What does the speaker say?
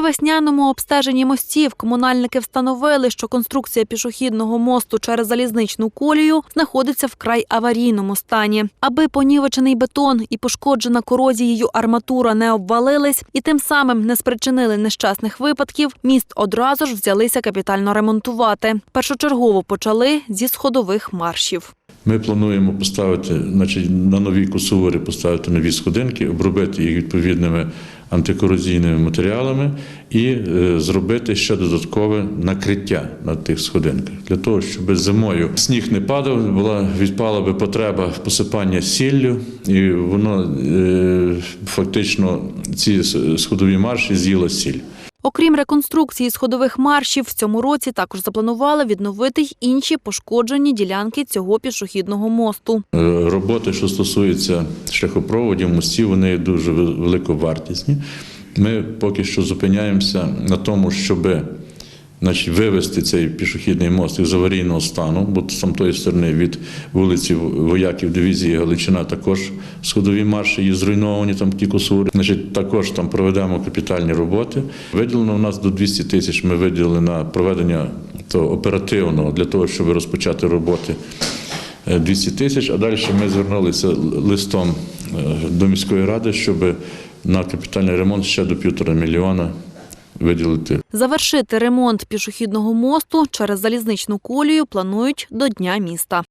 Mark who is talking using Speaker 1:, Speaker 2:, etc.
Speaker 1: Весняному обстеженні мостів комунальники встановили, що конструкція пішохідного мосту через залізничну колію знаходиться в край аварійному стані. Аби понівечений бетон і пошкоджена корозією арматура не обвалились і тим самим не спричинили нещасних випадків, міст одразу ж взялися капітально ремонтувати. Першочергово почали зі сходових маршів.
Speaker 2: Ми плануємо поставити, значить, на нові косовери поставити нові сходинки, обробити їх відповідними антикорозійними матеріалами і е, зробити ще додаткове накриття на тих сходинках для того, щоб зимою сніг не падав, була відпала би потреба посипання сіллю, і воно е, фактично ці сходові марші з'їла сіль.
Speaker 1: Окрім реконструкції сходових маршів, в цьому році також запланували відновити й інші пошкоджені ділянки цього пішохідного мосту.
Speaker 2: Е, Роботи, що стосуються шляхопроводів, мостів, вони дуже великовартісні. Ми поки що зупиняємося на тому, щоб значить, вивести цей пішохідний мост із аварійного стану, бо з тої сторони від вулиці вояків дивізії Галичина також сходові марші є зруйновані, там ті косури. Значить, також там проведемо капітальні роботи. Виділено у нас до 200 тисяч. Ми виділили на проведення того оперативного для того, щоб розпочати роботи. 200 тисяч, а далі ми звернулися листом е, до міської ради, щоб на капітальний ремонт ще до півтора мільйона виділити.
Speaker 1: Завершити ремонт пішохідного мосту через залізничну колію планують до Дня міста.